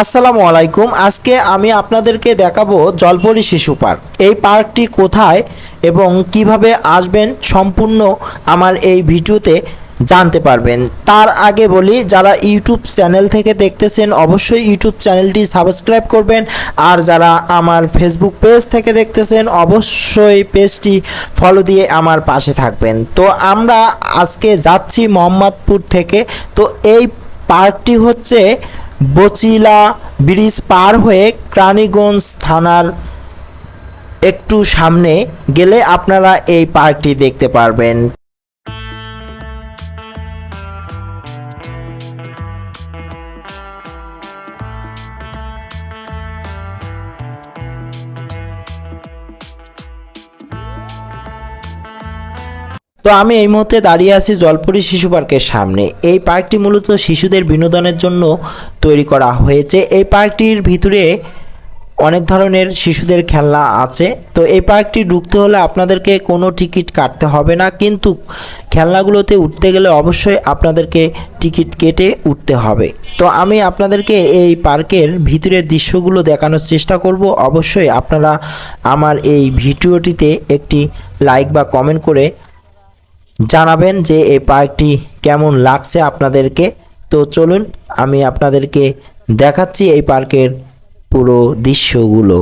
আসসালামু আলাইকুম। আজকে আমি আপনাদেরকে দেখাবো জলপরি শিশু পার্ক। এই পার্কটি কোথায় এবং কীভাবে আসবেন সম্পূর্ণ আমার এই ভিডিওতে জানতে পারবেন। তার আগে বলি, যারা ইউটিউব চ্যানেল থেকে দেখতেছেন, অবশ্যই ইউটিউব চ্যানেলটি সাবস্ক্রাইব করবেন। আর যারা আমার ফেসবুক পেজ থেকে দেখতেছেন, অবশ্যই পেজটি ফলো দিয়ে আমার পাশে থাকবেন। তো আমরা আজকে যাচ্ছি মোহাম্মদপুর থেকে। তো এই পার্কটি হচ্ছে বচিলা ব্রিজ পার হয়ে ক্রানীগঞ্জ থানার একটু সামনে গেলে আপনারা এই পার্কটি দেখতে পারবেন। তো আমি এই মুহূর্তে দাঁড়িয়ে আছি জলপুরি শিশু পার্কের সামনে। এই পার্কটি মূলত শিশুদের বিনোদনের জন্য তৈরি করা হয়েছে। এই পার্কটির ভিতরে অনেক ধরনের শিশুদের খেলনা আছে। তো এই পার্কটি ঢুকতে হলে আপনাদেরকে কোনো টিকিট কাটতে হবে না। কিন্তু খেলনাগুলোতে উঠতে গেলে অবশ্যই আপনাদেরকে টিকিট কেটে উঠতে হবে। তো আমি আপনাদেরকে এই পার্কের ভিতরের দৃশ্যগুলো দেখানোর চেষ্টা করব। অবশ্যই আপনারা আমার এই ভিডিওটিতে একটি লাইক বা কমেন্ট করে জানাবেন যে এই পার্কটি কেমন লাগছে আপনাদেরকে। তো চলুন, আমি আপনাদেরকে দেখাচ্ছি এই পার্কের পুরো দৃশ্যগুলো।